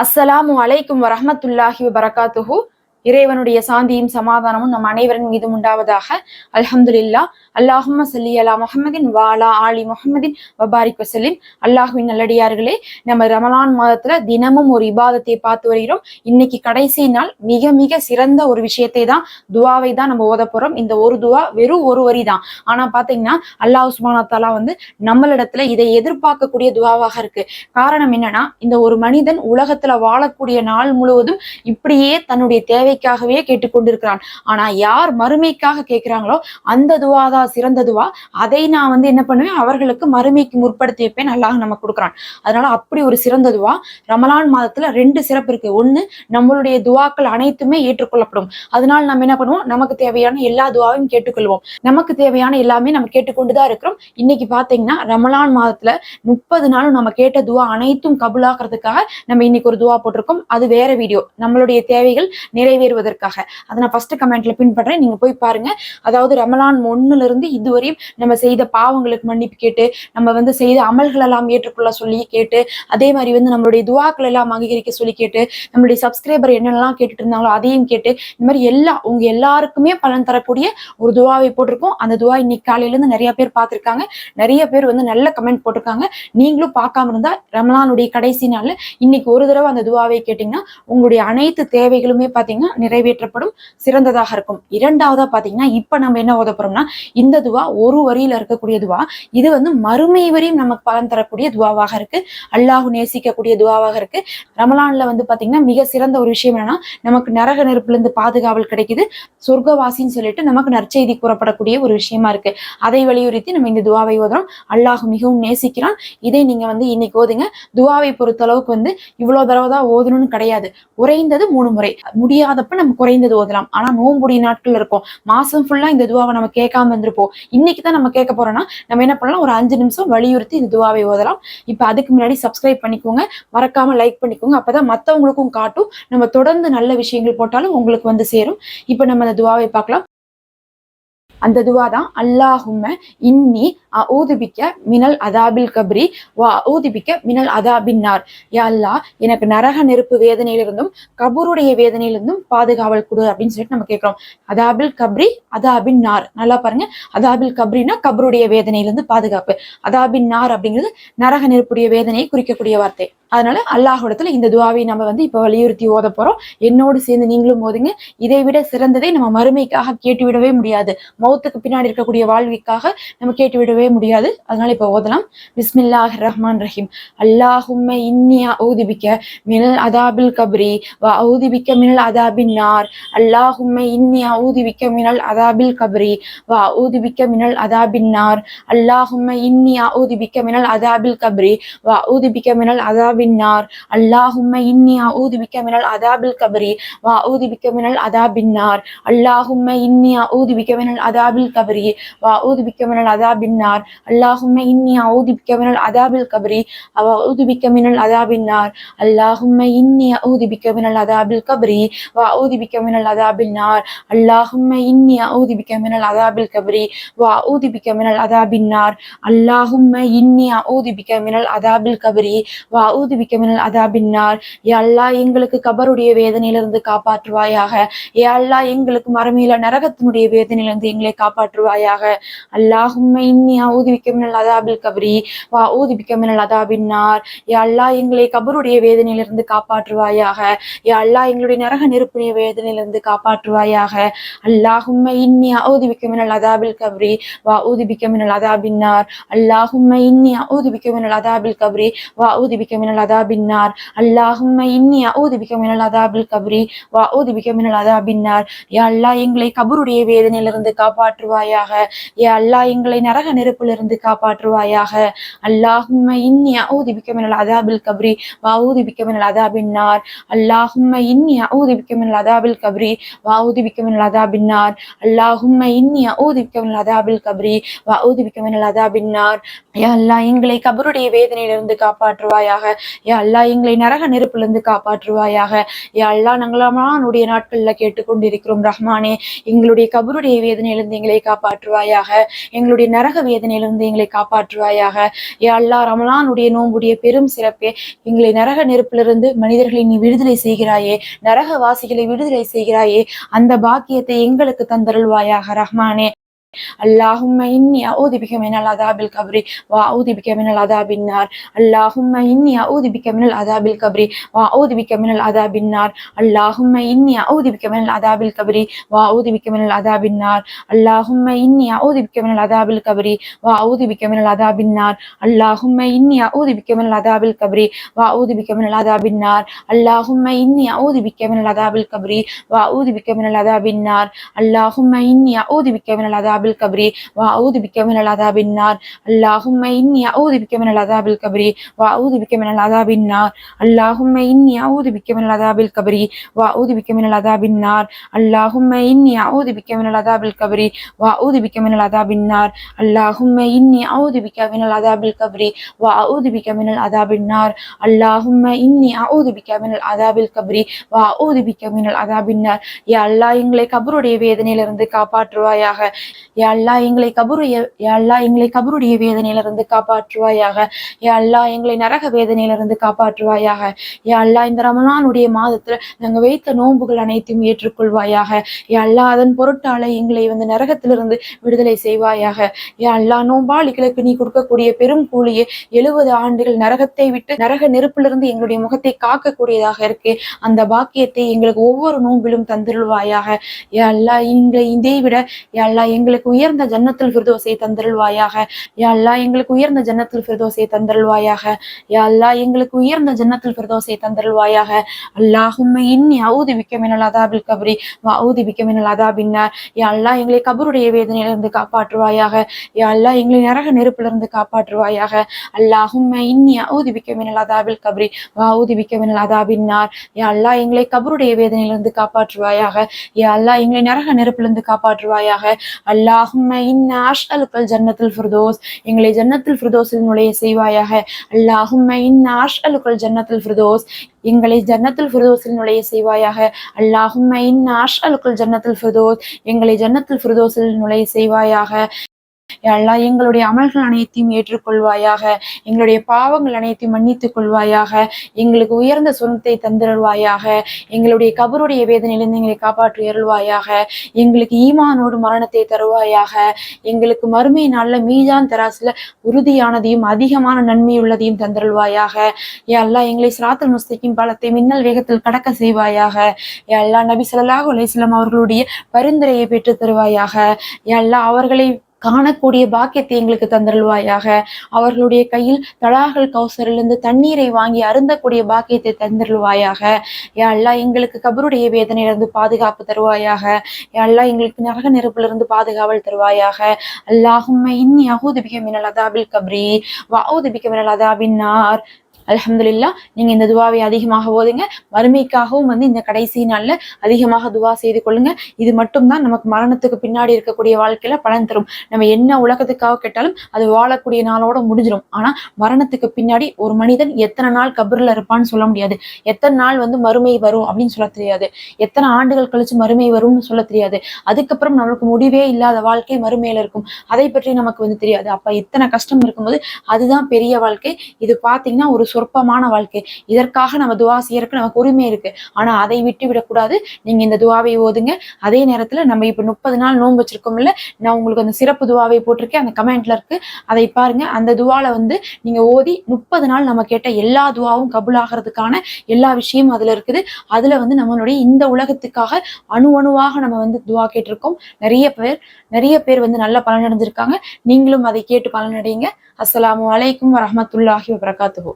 அஸ்ஸலாமு அலைக்கும் வரஹ்மத்துல்லாஹி வபரகாத்துஹு இறைவனுடைய சாந்தியும் சமாதானமும் நம் அனைவரின் மீதும் உண்டாவதாக. அல்ஹம்துலில்லா. அல்லாஹும் சல்லி அலா முஹம்மதின் வாலா ஆலி முஹம்மதின் வபாரிக் வசலிம் அல்லாஹுவின் நல்லடியார்களே நம்ம ரமலான் மாதத்துல தினமும் ஒரு இபாதத்தை பார்த்து வருகிறோம். இன்னைக்கு கடைசி நாள் மிக மிக சிறந்த ஒரு விஷயத்தை தான் துவாவை தான் நம்ம ஓத போறோம். இந்த ஒரு துவா வெறும் ஒரு வரி தான். ஆனா பாத்தீங்கன்னா அல்லாஹ் உஸ்மானா தாலா வந்து நம்மளிடத்துல இதை எதிர்பார்க்கக்கூடிய துவாவாக இருக்கு. காரணம் என்னன்னா இந்த ஒரு மனிதன் உலகத்துல வாழக்கூடிய நாள் முழுவதும் இப்படியே தன்னுடைய தேவை தேவைக்காகவே கேட்டுக்கொண்டிருக்கிறான். ஆனா யார் மறுமைக்காக கேட்கிறாங்களோ அந்த துவா தான் சிறந்த துவா. அதை நான் வந்து என்ன பண்ணுவேன்? அவர்களுக்கு மறுமைக்கு முற்படுத்தி வைப்பேன். அல்லாஹ் நம்ம கொடுக்குறான். அதனால அப்படி ஒரு சிறந்த துவா. ரமலான் மாதத்துல ரெண்டு சிறப்பு இருக்கு. ஒண்ணு நம்மளுடைய துவாக்கள் அனைத்துமே ஏற்றுக்கொள்ளப்படும். அதனால நம்ம என்ன பண்ணுவோம்? நமக்கு தேவையான எல்லா துவாவையும் கேட்டுக்கொள்வோம். நமக்கு தேவையான எல்லாமே நம்ம கேட்டுக்கொண்டுதான் இருக்கிறோம். இன்னைக்கு பாத்தீங்கன்னா ரமலான் மாதத்துல முப்பது நாளும் நம்ம கேட்ட துவா அனைத்தும் கபுலாகிறதுக்காக நம்ம இன்னைக்கு ஒரு துவா போட்டிருக்கோம். அது வேற வீடியோ. நம்மளுடைய தேவைகள் நிறைவேறுவதற்காக. அதை நான் ஃபர்ஸ்ட் கமெண்ட்ல பின் பண்றேன் நீங்க போய் பாருங்க. அதாவது ரமலான் ஒண்ணுல இருந்து இதுவரையும் நம்ம செய்த பாவங்களுக்கு மன்னிப்பு கேட்டு நம்ம வந்து செய்த அமல்கள் எல்லாம் ஏற்றுக்கொள்ள சொல்லி கேட்டு அதே மாதிரி வந்து நம்மளுடைய துவாக்கள் எல்லாம் அங்கீகரிக்க சொல்லி கேட்டு நம்மளுடைய சப்ஸ்கிரைபர் என்னென்னலாம் கேட்டுட்டு இருந்தாங்களோ அதையும் கேட்டு இந்த மாதிரி எல்லா உங்க எல்லாருக்குமே பலன் தரக்கூடிய ஒரு துவாவை போட்டிருக்கோம். அந்த துவா இன்னைக்கு காலையில இருந்து நிறைய பேர் பார்த்திருக்காங்க. நிறைய பேர் வந்து நல்ல கமெண்ட் போட்டிருக்காங்க. நீங்களும் பார்க்காம இருந்தா ரமலானுடைய கடைசி நாள்ல இன்னைக்கு ஒரு தடவை அந்த துவாவை கேட்டீங்கன்னா உங்களுடைய அனைத்து தேவைகளுமே பாத்தீங்கன்னா நிறைவேற்றப்படும் சிறந்ததாக இருக்கும். இரண்டாவதா பாத்தீங்கன்னா இப்ப நம்ம என்ன ஓத போறோம்னா இந்த துவா ஒரு வரியில இருக்கக்கூடிய துவா இது வந்து மறுமை வரையும் நமக்கு பலன் தரக்கூடிய துவாவாக இருக்கு. அல்லாஹு நேசிக்கக்கூடிய துவாவாக இருக்கு. ரமலான்ல வந்து பாத்தீங்கன்னா மிக சிறந்த ஒரு விஷயம் என்னன்னா நமக்கு நரக நெருப்புல இருந்து பாதுகாவல் கிடைக்குது. சொர்க்கவாசின்னு சொல்லிட்டு நமக்கு நற்செய்தி கூறப்படக்கூடிய ஒரு விஷயமா இருக்கு. அதை வலியுறுத்தி நம்ம இந்த துவாவை ஓதுறோம். அல்லாஹ் மிகவும் நேசிக்கிறான். இதை நீங்க வந்து இன்னைக்கு ஓதுங்க. துவாவை பொறுத்த அளவுக்கு வந்து இவ்வளவு தடவை தான் ஓதணும்னு கிடையாது. குறைந்தது மூணு முறை. முடியாத இல்லாதப்ப நம்ம குறைந்தது ஓதலாம். ஆனா நோம்புடைய நாட்கள் இருக்கும். மாசம் ஃபுல்லா இந்த துவாவை நம்ம கேட்காம இருந்திருப்போம். இன்னைக்கு தான் நம்ம கேட்க போறோம்னா நம்ம என்ன பண்ணலாம்? ஒரு அஞ்சு நிமிஷம் வலியுறுத்தி இந்த துவாவை ஓதலாம். இப்ப அதுக்கு முன்னாடி சப்ஸ்கிரைப் பண்ணிக்கோங்க. மறக்காம லைக் பண்ணிக்கோங்க. அப்பதான் மத்தவங்களுக்கும் காட்டும். நம்ம தொடர்ந்து நல்ல விஷயங்கள் போட்டாலும் உங்களுக்கு வந்து சேரும். இப்ப நம்ம அந்த துவாவை பார்க்கலாம். அந்த துவா தான் அல்லாஹும்ம இன்னி ஊதுபிக்க மினல் அதாபில் கப்ரி வா ஊதுபிக்க மினல் அதாபின்னார் யா அல்லா எனக்கு நரக நெருப்பு வேதனையிலிருந்தும் கபூருடைய வேதனையிலிருந்தும் பாதுகாவல் கொடு அப்படின்னு சொல்லிட்டு நம்ம கேட்கிறோம். அதாபில் கப்ரி அதாபின் நார். நல்லா பாருங்க. அதாபில் கப்ரினா கபருடைய வேதனையிலிருந்து பாதுகாப்பு. அதாபின் நார் அப்படிங்கிறது நரக நெருப்புடைய வேதனையை குறிக்கக்கூடிய வார்த்தை. அதனால அல்லாஹிடத்துல இந்த துவாவை நம்ம வந்து இப்ப வலியுறுத்தி ஓத போறோம். என்னோடு சேர்ந்து நீங்களும் ஓதுங்க. இதை விட சிறந்ததை நம்ம மறுமைக்காக கேட்டுவிடவே முடியாது. மௌத்துக்கு பின்னாடி இருக்கக்கூடிய வாழ்விக்காக நம்ம கேட்டு விடவே முடியாது. அதனால இப்போ ஓதலாம். பிஸ்மில்லாஹ் ரஹ்மான் ரஹீம். அல்லாஹும்ம இன்னியா ஊதிபிக்க மினல் அதாபில் கபரி வா ஊதிபிக்க மினல் அதாபின் நார். அல்லாஹும்ம இன்னியா ஊதிபிக்க மினல் அதாபில் கபரி வா ஊதிபிக்க மினல் அதாபின் நார். அல்லாஹும்ம இன்னியா ஊதிபிக்க மினல் அதாபில் கபரி வா ஊதிபிக்க மினல் அதாபின் நார். அல்லாஹும்ம இன்னியா ஊதிபிக்க மினல் அதாபில் கபரி வா ஊதிபிக்க மினல் அதாபின் நார். அல்லாஹும்ம இன்னியா ஊதிபிக்க மினல் அதா அதாபில் கபரி. வா ஊதுபிக்க மினல் அதாபின்னார். அல்லாஹும்ம இன்னி ஊதுபிக்க மினல் அதாபில் கபரி. வா ஊதுபிக்க மினல் அதாபின்னார். அல்லாஹும்ம இன்னி ஊதுபிக்க மினல் அதாபில் கபரி. வா ஊதுபிக்க மினல் அதாபின்னார். அல்லாஹும்ம இன்னி ஊதுபிக்க மினல் அதாபில் கபரி. வா ஊதுபிக்க மினல் அதாபின்னார். அல்லாஹும்ம இன்னி ஊதுபிக்க மினல் அதாபில் கபரி. வா ஊதுபிக்க மினல் அதாபின்னார் அல்லாஹ் எங்களுக்கு கபருடைய வேதனையிலிருந்து காப்பாற்றுவாயாக. ஏ அல்லா எங்களுக்கு மறுமையில நரகத்தினுடைய வேதனையிலிருந்து எங்களை காப்பாற்றுவாயாக. அல்லாஹுமை இன்னி அவுது பிக்க அதாபில் கபரி வா ஊது பிக்க மினல் அதாபின் அல்லாஹ் எங்களை கபருடைய வேதனையிலிருந்து காப்பாற்றுவாயாக. ஏ அல்லாஹ் எங்களுடைய நரக நெருப்புடைய வேதனையிலிருந்து காப்பாற்றுவாயாக. அல்லாஹும்ம இன்னி அவுது அதாபில் கபரி வா ஊது பிக்க மினல் அதாபின் இன்னி அவுது அதாபில் கபரி வா ஊது பிக்க மினல் அதாபின் இன்னி ஊதி பிக அதாபில் கபரி வா ஊது பிக மினல் யா அல்லாஹ் எங்களை கபருடைய வேதனையிலிருந்து காப்பாற்றுவாயாக. ஏ அல்லாஹ் எங்களை நரக நெருப்பிலிருந்து காப்பாற்றுவாயாக. அல்லாஹும்ம இன்னி அவுதி பிக்கமினல் அதாபில் கப்ரி வா பிக்கமினல் பிக அதாபின் நார். அல்லாஹும்ம இன்னி அவுதி பிக்கமினல் அதாபில் கப்ரி வா பிக்கமினல் பிக அதாபின் நார். அல்லாஹும்ம இன்னி அவுதி பிக்கமினல் அதாபில் கப்ரி வா பிக்கமினல் பிக மினல் அதாபின் நார். யா அல்லாஹ் எங்களை கபருடைய வேதனையிலிருந்து காப்பாற்றுவாயாக. ஏ அல்லாஹ் எங்களை நரக நெருப்பிலிருந்து காப்பாற்றுவாயாக. யா அல்லாஹ் நாங்களாம் நாட்களில் கேட்டுக்கொண்டிருக்கிறோம் ரஹ்மானே. எங்களுடைய கபருடைய வேதனையில வேதனையிலிருந்து எங்களை காப்பாற்றுவாயாக. எங்களுடைய நரக வேதனையிலிருந்து எங்களை காப்பாற்றுவாயாக. எல்லா அல்லாஹ் ரமலானுடைய நோம்புடைய பெரும் சிறப்பே. எங்களை நரக நெருப்பிலிருந்து மனிதர்களை நீ விடுதலை செய்கிறாயே. நரக வாசிகளை விடுதலை செய்கிறாயே. அந்த பாக்கியத்தை எங்களுக்கு தந்தருள்வாயாக ரஹ்மானே. اللهم إني أعوذ بك من العذاب القبر وأعوذ بك من العذاب النار اللهم إني أعوذ بك من العذاب القبر وأعوذ بك من العذاب النار اللهم إني أعوذ بك من العذاب القبر وأعوذ بك من العذاب النار اللهم إني أعوذ بك من العذاب القبر وأعوذ بك من العذاب النار اللهم إني أعوذ بك من العذاب القبر وأعوذ بك من العذاب النار اللهم إني أعوذ بك من العذاب القبر وأعوذ بك من العذاب النار اللهم إني أعوذ بك من العذاب அதாபில் கபரி வா ஊதி பிக்கமினல் அதாபின்னார் அல்லாஹும் இன்னி ஊதி பிக்கமினல் அதாபில் கபரி வா ஊதி பிக்கமினல் அதாபின்னார் அல்லாஹும் இன்னி ஊதி பிக்கமினல் அதாபில் கபரி வா ஊதி பிக்கமினல் அதாபின்னார் அல்லாஹும் இன்னி ஊதி பிக்கமினல் அதாபில் கபரி வா ஊதி பிக்கமினல் அதாபின்னார் அல்லாஹும் இன்னி ஊதி பிக்கமினல் அதாபில் கபரி வா ஊதி பிக்கமினல் அதாபின்னார் அல்லாஹும் இன்னி ஊதி பிக்கமினல் அதாபில் கபரி வா ஊதி பிக்கமினல் அதாபின்னார் யா அல்லா எங்களை கபருடைய வேதனையிலிருந்து காப்பாற்றுவாயாக யாழ்லா எங்களை கபருடைய யாழ்லா எங்களை கபருடைய வேதனையிலிருந்து காப்பாற்றுவாயாக. யாழ்லா எங்களை நரக வேதனையிலிருந்து காப்பாற்றுவாயாக. யாழ்லா இந்த ரமணானுடைய மாதத்துல நாங்க வைத்த நோன்புகள் அனைத்தையும் ஏற்றுக்கொள்வாயாக. யாழ்லா அதன் பொருட்டால எங்களை வந்து நரகத்திலிருந்து விடுதலை செய்வாயாக. யாழ்லா நோம்பாளிகளுக்கு நீ கொடுக்கக்கூடிய பெரும் கூலியே எழுபது ஆண்டுகள் நரகத்தை விட்டு நரக நெருப்பிலிருந்து எங்களுடைய முகத்தை காக்கக்கூடியதாக இருக்கு. அந்த பாக்கியத்தை எங்களுக்கு ஒவ்வொரு நோன்பிலும் தந்துருள்வாயாக. யாழ்லா எங்களை இதை விட யாழ்லா எங்களுக்கு எங்களுக்கு உயர்ந்த ஜன்னத்தில் ஃபிர்தோசை தந்தருள்வாயாக. யா அல்லா எங்களுக்கு உயர்ந்த ஜன்னத்தில் ஃபிர்தோசை தந்தருள்வாயாக. யா அல்லா எங்களுக்கு உயர்ந்த ஜன்னத்தில் ஃபிர்தோசை தந்தருள்வாயாக. அல்லாஹும்ம இன்னி அவுதி விக்கமினல் அதாபில் கபரி வா அவுதி விக்கமினல் அதாபின்னார் யா அல்லா எங்களை கபருடைய வேதனையிலிருந்து காப்பாற்றுவாயாக. யா அல்லா எங்களை நரக நெருப்பிலிருந்து காப்பாற்றுவாயாக. அல்லாஹும்ம இன்னி அவுதி விக்கமினல் அதாபில் கபரி வா அவுதி விக்கமினல் அதாபின்னார் யா அல்லா எங்களை கபருடைய வேதனையிலிருந்து காப்பாற்றுவாயாக. யா அல்லா எங்களை நரக நெருப்பிலிருந்து காப்பாற்றுவாயாக. அல்லா அல்லாஹும்ம இன்ன அஷ்அலுக்கல் ஜன்னத்துல் ஃபிர்தோஸ். எங்களை ஜன்னத்துல் ஃபிர்தோஸில் நுழைய செய்வாயாக. அல்லாஹும்ம இன்ன அஷ்அலுக்கல் ஜன்னத்துல் ஃபிர்தோஸ். எங்களை ஜன்னத்துல் ஃபிர்தோஸில் நுழைய செய்வாயாக. அல்லாஹும்ம இன்ன அஷ்அலுக்கல் ஜன்னத்துல் ஃபிர்தோஸ். எங்களை ஜன்னத்துல் ஃபிர்தோஸில் நுழைய செய்வாயாக. அல்லா எங்களுடைய அமல்கள் அனைத்தையும் ஏற்றுக்கொள்வாயாக எங்களுடைய பாவங்கள் அனைத்தையும் மன்னித்துக் கொள்வாயாக எங்களுக்கு உயர்ந்த சுரத்தை தந்திருவாயாக எங்களுடைய கபருடைய வேதனையிலிருந்து எங்களை காப்பாற்றி அருள்வாயாக எங்களுக்கு ஈமானோடு மரணத்தை தருவாயாக எங்களுக்கு மறுமை நாளில் மீஜான் தராசில் உறுதியானதையும் அதிகமான நன்மை உள்ளதையும் தந்திருவாயாக அல்லா எங்களை சிராத்தல் முஸ்திக்கும் பலத்தை மின்னல் வேகத்தில் கடக்க செய்வாயாக. அல்லா நபி சொல்லாஹ் அலிஸ்லாம் அவர்களுடைய பரிந்துரையை பெற்று தருவாயாக. அல்லா அவர்களை காணக்கூடிய பாக்கியத்தை எங்களுக்கு தந்தருள்வாயாக. அவர்களுடைய கையில் தடாகல் கௌசரிலிருந்து தண்ணீரை வாங்கி அருந்தக்கூடிய பாக்கியத்தை தந்தருள்வாயாக. அல்லா எங்களுக்கு கபருடைய வேதனையிலிருந்து பாதுகாப்பு தருவாயாக. அல்லா எங்களுக்கு நரக நெருப்பிலிருந்து பாதுகாவல் தருவாயாக. அல்லாஹும் இன்னி அகூதுபிக மினல் அதாபில் கபரி வவுதுபிக்க மினல் அதாபின் நார். அலமதுல்லா நீங்க இந்த துவாவை அதிகமாக ஓதுங்க. வறுமைக்காகவும் வந்து இந்த கடைசி நாள்ல அதிகமாக துவா செய்து கொள்ளுங்க. இது மட்டும்தான் நமக்கு மரணத்துக்கு பின்னாடி இருக்கக்கூடிய வாழ்க்கையில பலன் தரும். நம்ம என்ன உலகத்துக்காக கேட்டாலும் அது வாழக்கூடிய நாளோட முடிஞ்சிடும் ஆனா மரணத்துக்கு பின்னாடி ஒரு மனிதன் எத்தனை நாள் கபர்ல இருப்பான்னு சொல்ல முடியாது. எத்தனை நாள் வந்து மறுமை வரும் அப்படின்னு சொல்ல தெரியாது. எத்தனை ஆண்டுகள் கழிச்சு மறுமை வரும்னு சொல்ல தெரியாது. அதுக்கப்புறம் நம்மளுக்கு முடிவே இல்லாத வாழ்க்கை மறுமையில இருக்கும். அதை பற்றி நமக்கு வந்து தெரியாது. அப்ப இத்தனை கஷ்டம் இருக்கும்போது அதுதான் பெரிய வாழ்க்கை. இது பாத்தீங்கன்னா ஒரு சொற்பமான வாழ்க்கை. இதற்காக நம்ம துவா செய்யறதுக்கு நமக்கு உரிமை இருக்கு. ஆனா அதை விட்டு விடக்கூடாது. நீங்க இந்த துவாவை ஓதுங்க. அதே நேரத்துல நம்ம இப்ப முப்பது நாள் நோன்பு வச்சிருக்கோம்ல நான் உங்களுக்கு அந்த சிறப்பு துவாவை போட்டிருக்கேன். அந்த கமெண்ட்ல இருக்கு. அதை பாருங்க. அந்த துவால வந்து நீங்க ஓதி முப்பது நாள் நம்ம கேட்ட எல்லா துவாவும் கபுல் ஆகிறதுக்கான எல்லா விஷயமும் அதுல இருக்குது. அதுல வந்து நம்மளுடைய இந்த உலகத்துக்காக அணு அணுவாக நம்ம வந்து துவா கேட்டிருக்கோம். நிறைய பேர் நிறைய பேர் வந்து நல்ல பலன் அடைஞ்சிருக்காங்க நீங்களும் அதை கேட்டு பலனடைங்க அஸ்லாம் வலைக்கும் வரமத்துல்லாஹி வபரகாத்துஹூ.